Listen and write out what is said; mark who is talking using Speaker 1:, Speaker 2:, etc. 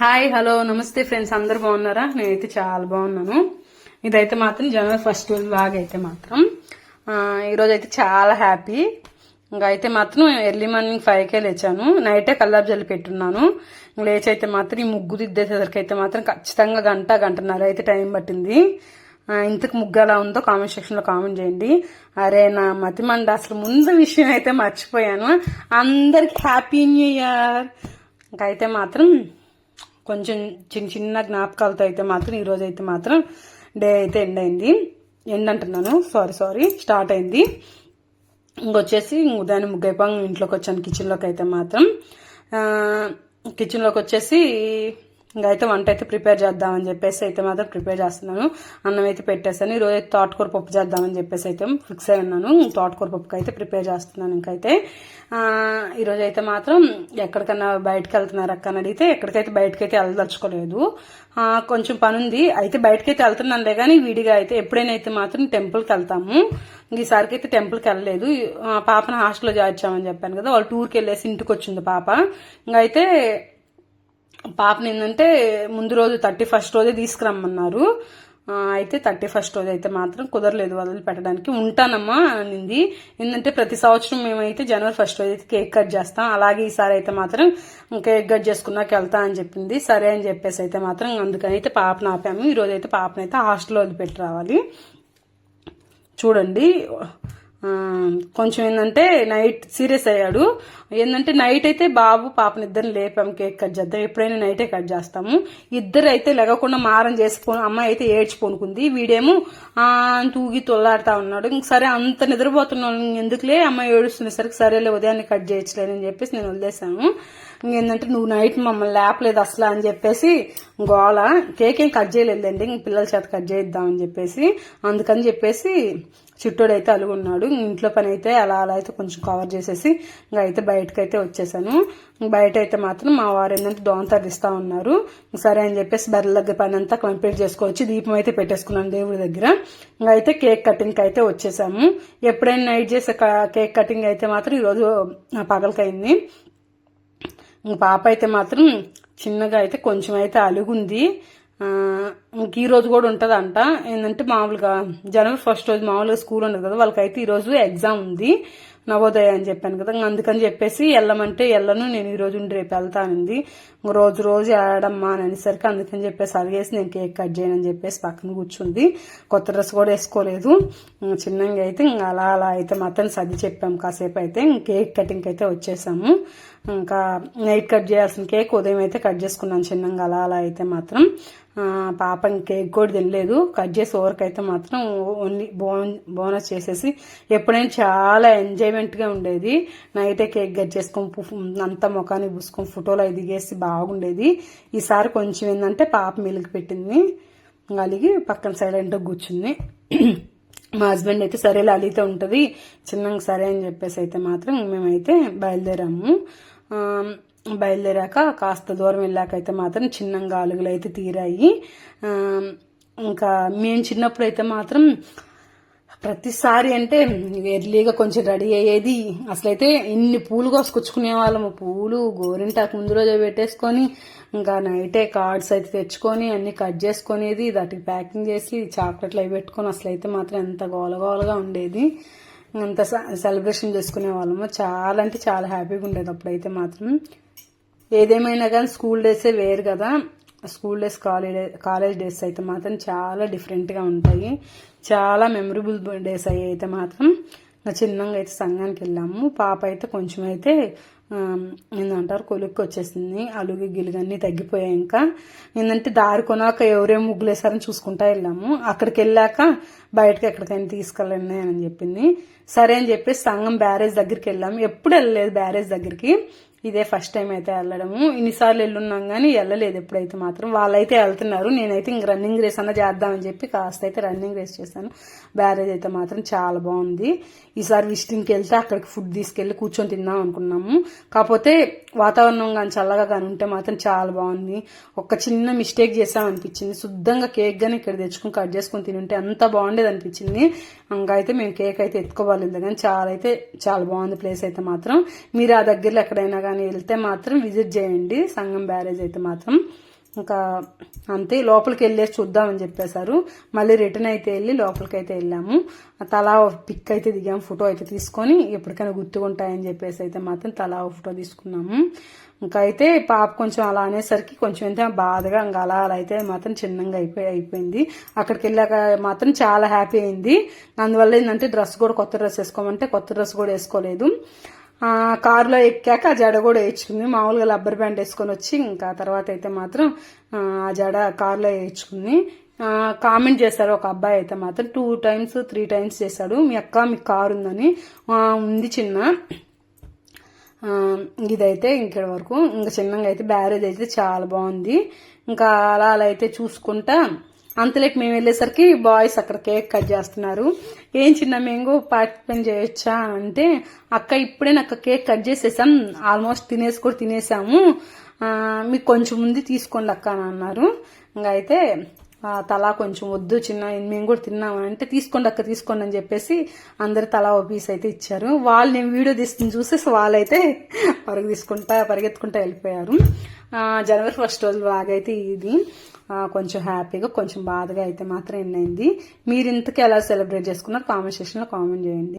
Speaker 1: Hi hello నమస్తే friends అందరు బాగున్నారా? నేనైతే చాలా బాగున్నాను. ఇదైతే మాత్రం జనవరి ఫస్ట్ బ్లాగ్ లాగా అయితే మాత్రం. ఈరోజు అయితే చాలా హ్యాపీ. ఇంకా అయితే మాత్రం ఎర్లీ మార్నింగ్ ఫైవ్కే లేచాను. నైటే కల్లాపు జల్లి పెట్టున్నాను. లేచి అయితే మాత్రం ఈ ముగ్గు దిద్దేసరికి అయితే మాత్రం ఖచ్చితంగా గంట గంటన్నర అయితే టైం పట్టింది. ఇంతకు ముగ్గు ఎలా ఉందో కామెంట్ సెక్షన్లో కామెంట్ చేయండి. అరే నా మతిమండ అసలు ముందు విషయం అయితే మర్చిపోయాను. అందరికి హ్యాపీ న్యూ ఇయర్. ఇంకైతే మాత్రం కొంచెం చిన్న చిన్న జ్ఞాపకాలతో అయితే మాత్రం ఈరోజు అయితే మాత్రం డే అయితే ఎండ్ అయింది. ఎండ్ అంటున్నాను. సారీ సారీ స్టార్ట్ అయింది. ఇంకొచ్చేసి ఉదయాన్నే ముగ్గైపోయి ఇంట్లోకి వచ్చాను కిచెన్లోకి అయితే మాత్రం కిచెన్లోకి వచ్చేసి ఇంకా అయితే వంట అయితే ప్రిపేర్ చేద్దామని చెప్పేసి అయితే మాత్రం ప్రిపేర్ చేస్తున్నాను. అన్నం అయితే పెట్టేసాను ఈరోజు అయితే తోటకూర పప్పు చేద్దామని చెప్పేసి అయితే ఫిక్స్ అయి ఉన్నాను. తోటకూర పప్పుకి అయితే ప్రిపేర్ చేస్తున్నాను ఇంకైతే. ఈరోజు అయితే మాత్రం ఎక్కడికన్నా బయటకు వెళ్తున్నారు అక్క అని అడిగితే ఎక్కడికైతే బయటకైతే వెళ్ళదలుచుకోలేదు. కొంచెం పని ఉంది అయితే బయటకైతే వెళ్తున్నానులే కానీ విడిగా అయితే ఎప్పుడైనా అయితే మాత్రం టెంపుల్కి వెళ్తాము. ఈసారికి అయితే టెంపుల్కి వెళ్ళలేదు. పాపను హాస్టల్లో చేర్చామని చెప్పాను కదా. వాళ్ళు టూర్కి వెళ్ళేసి ఇంటికి వచ్చింది పాప. ఇంకా అయితే పాపని ఏంటంటే ముందు రోజు థర్టీ ఫస్ట్ రోజే తీసుకురమ్మన్నారు. అయితే థర్టీ ఫస్ట్ రోజు అయితే మాత్రం కుదరలేదు వదిలి పెట్టడానికి. ఉంటానమ్మా అనింది. ఏంటంటే ప్రతి సంవత్సరం మేమైతే జనవరి ఫస్ట్ రోజు అయితే కేక్ కట్ చేస్తాం. అలాగే ఈసారి అయితే మాత్రం కేక్ కట్ చేసుకున్నాక వెళ్తా అని చెప్పింది. సరే అని చెప్పేసి అయితే మాత్రం అందుకని అయితే పాపను ఆపాము. ఈరోజు అయితే పాపనైతే హాస్టల్లో వదిలిపెట్టి రావాలి. చూడండి. కొంచెం ఏంటంటే నైట్ సీరియస్ అయ్యాడు. ఏంటంటే నైట్ అయితే బాబు పాపని ఇద్దరిని లేపాం కేక్ కట్ చేద్దాం. ఎప్పుడైనా నైటే కట్ చేస్తాము. ఇద్దరు అయితే లెగకుండా మారం చేసుకో అమ్మాయి అయితే ఏడ్చిపోనుకుంది వీడేమో ఆ, తూగి తొల్లాడుతా ఉన్నాడు. ఇంక సరే అంత నిద్రపోతున్నాను ఎందుకులే? అమ్మాయి ఏడుస్తున్నసరికి సరేలే ఉదయాన్నే కట్ చేయొచ్చులేనని చెప్పేసి నేను వదిలేసాను ఇంకేంటంటే నువ్వు నైట్ మమ్మల్ని లేపలేదు అసలు అని చెప్పేసి గోల. కేక్ ఏం కట్ చేయలేదండి ఇంక పిల్లల చేత కట్ చేయిద్దామని చెప్పేసి అందుకని చెప్పేసి చుట్టూడైతే అలుగున్నాడు. ఇంట్లో పని అయితే అలా అలా అయితే కొంచెం కవర్ చేసేసి ఇంకా అయితే బయటకు అయితే వచ్చేసాను. బయట అయితే మాత్రం మా వారు ఏంటంటే దోమ తరిస్తూ ఉన్నారు. సరే అని చెప్పేసి బర్రెల దగ్గర పని అంతా కంప్లీట్ చేసుకోవచ్చు. దీపం అయితే పెట్టేసుకున్నాను దేవుడి దగ్గర. ఇంకా అయితే కేక్ కటింగ్కి అయితే వచ్చేసాము. ఎప్పుడైనా నైట్ చేసే క- కేక్ కటింగ్ అయితే మాత్రం ఈరోజు పగలకైంది. పాప అయితే మాత్రం చిన్నగా అయితే కొంచెం అయితే అలుగుంది. ఇంక ఈ రోజు కూడా ఉంటుందంట. ఏంటంటే మామూలుగా జనవరి ఫస్ట్ రోజు మామూలుగా స్కూల్ ఉండదు కదా వాళ్ళకైతే ఈరోజు ఎగ్జామ్ ఉంది నవోదయ అని చెప్పాను కదా. అందుకని చెప్పేసి వెళ్ళమంటే వెళ్ళను నేను ఈ రోజు ఉండి రేపు వెళ్తానంది. ఇంక రోజు రోజు ఆడమ్మా అని అనేసరికి అందుకని చెప్పేసి అడిగేసి నేను కేక్ కట్ చేయనని చెప్పేసి పక్కన కూర్చుంది. కొత్త డ్రెస్ కూడా వేసుకోలేదు. చిన్నగా అయితే అలా అలా అయితే మాత్రం సర్ది చెప్పాం కాసేపు అయితే. కేక్ కటింగ్ అయితే వచ్చేసాము. ఇంకా నైట్ కట్ చేయాల్సిన కేక్ ఉదయం అయితే కట్ చేసుకున్నాను చిన్నగా. అలా అలా అయితే మాత్రం పాపం కేక్ కూడా తినలేదు. కట్ చేసి ఓవరకు అయితే మాత్రం ఓన్లీ బోన్ బోనస్ చేసేసి ఎప్పుడైనా చాలా ఎంజాయ్మెంట్గా ఉండేది. నైటే కేక్ కట్ చేసుకొని అంతా ముఖాన్ని పూసుకొని ఫోటోలు దిగేసి బాగుండేది. ఈసారి కొంచెం ఏంటంటే పాప మిల్క్ పెట్టింది. అలిగి పక్కన సైలెంట్గా కూర్చుంది. మా హస్బెండ్ అయితే సరే లలిత ఉంటుంది. చిన్నగా సరే అని చెప్పేసి అయితే మాత్రం మేమైతే బయలుదేరాము. బయలుదేరాక కాస్త దూరం వెళ్ళాక అయితే మాత్రం చిన్నగా అలుగులు అయితే తీరాయి. ఇంకా మేము చిన్నప్పుడు అయితే మాత్రం ప్రతిసారి అంటే ఎర్లీగా కొంచెం రెడీ అయ్యేది. అసలైతే ఇన్ని పూలు కోసుకొచ్చుకునే వాళ్ళము. పూలు గోరింటాకు ముందు రోజే పెట్టేసుకొని ఇంకా నైటే కార్డ్స్ అయితే తెచ్చుకొని అన్ని కట్ చేసుకునేది దాటికి ప్యాకింగ్ చేసి చాక్లెట్లు అవి పెట్టుకొని అసలైతే మాత్రం ఎంత గోలగోలగా ఉండేది. అంత సెలబ్రేషన్ చేసుకునే వాళ్ళము. చాలా అంటే చాలా హ్యాపీగా ఉండేది అప్పుడైతే మాత్రం. ఏదేమైనా కానీ స్కూల్ డేసే వేరు కదా. School days college college days అయితే మాత్రం చాలా డిఫరెంట్గా ఉంటాయి. చాలా మెమరబుల్ డేస్ అయ్యి అయితే మాత్రం. నా చిన్నగా అయితే సంఘానికి వెళ్ళాము. పాప అయితే కొంచెం అయితే ఏంటంటారు ఏందంటారు కొలుక్కి వచ్చేసింది. అలుగు గిలుగన్నీ తగ్గిపోయాక తగ్గిపోయాయి ఇంకా. ఏంటంటే దారి కొనాక ఎవరేం ముగ్గులేసారని చూసుకుంటా వెళ్ళాము. అక్కడికి వెళ్ళాక బయటకు ఎక్కడికైనా తీసుకెళ్ళండి అని చెప్పింది. సరే అని చెప్పేసి సంఘం బ్యారేజ్ దగ్గరికి వెళ్ళాము. ఎప్పుడు వెళ్ళలేదు బ్యారేజ్ దగ్గరికి. ఇదే ఫస్ట్ టైం అయితే వెళ్ళడము. ఇన్నిసార్లు వెళ్ళున్నాం కానీ వెళ్ళలేదు ఎప్పుడైతే మాత్రం. వాళ్ళైతే వెళ్తున్నారు. నేనైతే ఇంక రన్నింగ్ రేస్ అన్న చేద్దామని చెప్పి కాస్త అయితే రన్నింగ్ రేస్ చేశాను. బ్యారేజ్ అయితే మాత్రం చాలా బాగుంది. ఈసారి విజిటింగ్కి వెళ్తే అక్కడికి ఫుడ్ తీసుకెళ్ళి కూర్చొని తిందాం అనుకున్నాము. కాకపోతే వాతావరణం కానీ చల్లగా కానీ ఉంటే మాత్రం చాలా బాగుంది. ఒక చిన్న మిస్టేక్ చేసామనిపించింది శుద్ధంగా కేక్ కానీ ఇక్కడ తెచ్చుకుని కట్ చేసుకుని తిని ఉంటే అంత బాగుండేది అనిపించింది. ఇంకా అయితే మేము కేక్ అయితే ఎత్తుకోవాలి. కానీ చాలా అయితే చాలా బాగుంది ప్లేస్ అయితే మాత్రం. మీరు ఆ దగ్గరలో ఎక్కడైనా కానీ కానీ వెళ్తే మాత్రం విజిట్ చేయండి. సంగం బ్యారేజ్ అయితే మాత్రం ఇంకా అంతే. లోపలికి వెళ్ళేసి చూద్దామని చెప్పేశారు. మళ్ళీ రిటర్న్ అయితే వెళ్ళి లోపలికి అయితే వెళ్ళాము తలా పిక్ అయితే దిగాము ఫోటో అయితే తీసుకొని ఎప్పటికైనా గుర్తుకుంటాయని చెప్పేసి అయితే మాత్రం తలా ఫోటో తీసుకున్నాము. ఇంకా అయితే పాప కొంచెం అలా అనేసరికి కొంచెం అయితే బాధగా ఇంకా అలా అలా అయితే మాత్రం చిన్నంగా అయిపోయి అయిపోయింది. అక్కడికి వెళ్ళాక మాత్రం చాలా హ్యాపీ అయింది. అందువల్ల ఏంటంటే డ్రెస్ కూడా కొత్త డ్రెస్ వేసుకోమంటే కొత్త డ్రెస్ కూడా వేసుకోలేదు. కారులో ఎక్కాక ఆ జడ కూడా వేయించుకుంది మామూలుగా రబ్బర్ బ్యాండ్ వేసుకొని వచ్చి ఇంకా తర్వాత అయితే మాత్రం ఆ జడ కారులో వేయించుకుంది కామెంట్ చేశారు ఒక అబ్బాయి అయితే మాత్రం టూ టైమ్స్ త్రీ టైమ్స్ చేశాడు. మీ అక్క మీకు కారు ఉందని. ఉంది చిన్న. ఇదైతే ఇంకటి వరకు. ఇంకా చిన్నగా అయితే బ్యారేజ్ అయితే చాలా బాగుంది. ఇంకా అలా అలా అయితే చూసుకుంటా. అంతలోకి మేము వెళ్ళేసరికి బాయ్స్ అక్కడ కేక్ కట్ చేస్తున్నారు. ఏం చిన్న మేము పార్టిసిపేట్ చేయొచ్చా అంటే అక్క ఇప్పుడే నాకు కేక్ కట్ చేసేసాం. ఆల్మోస్ట్ తినేసి కూడా తినేసాము మీకు కొంచెం ఉంది తీసుకోండి అక్క అని అన్నారు. ఇంకా అయితే తలా కొంచెం వద్దు చిన్న మేము కూడా తిన్నాము అంటే తీసుకోండి అక్క తీసుకోండి అని చెప్పేసి అందరు తలా ఓ పీస్ అయితే ఇచ్చారు. వాళ్ళు నేను వీడియో తీసుకుని చూసేసి వాళ్ళైతే పరుగు తీసుకుంటా పరిగెత్తుకుంటా వెళ్ళిపోయారు. జనవరి ఫస్ట్ రోజు బాగైతే ఇది. కొంచెం హ్యాపీగా కొంచెం బాధగా అయితే మాత్రం ఎన్నైంది. మీరు ఇంతకీ ఎలా సెలబ్రేట్ చేసుకున్నారు? కామెంట్ సెక్షన్లో కామెంట్ చేయండి.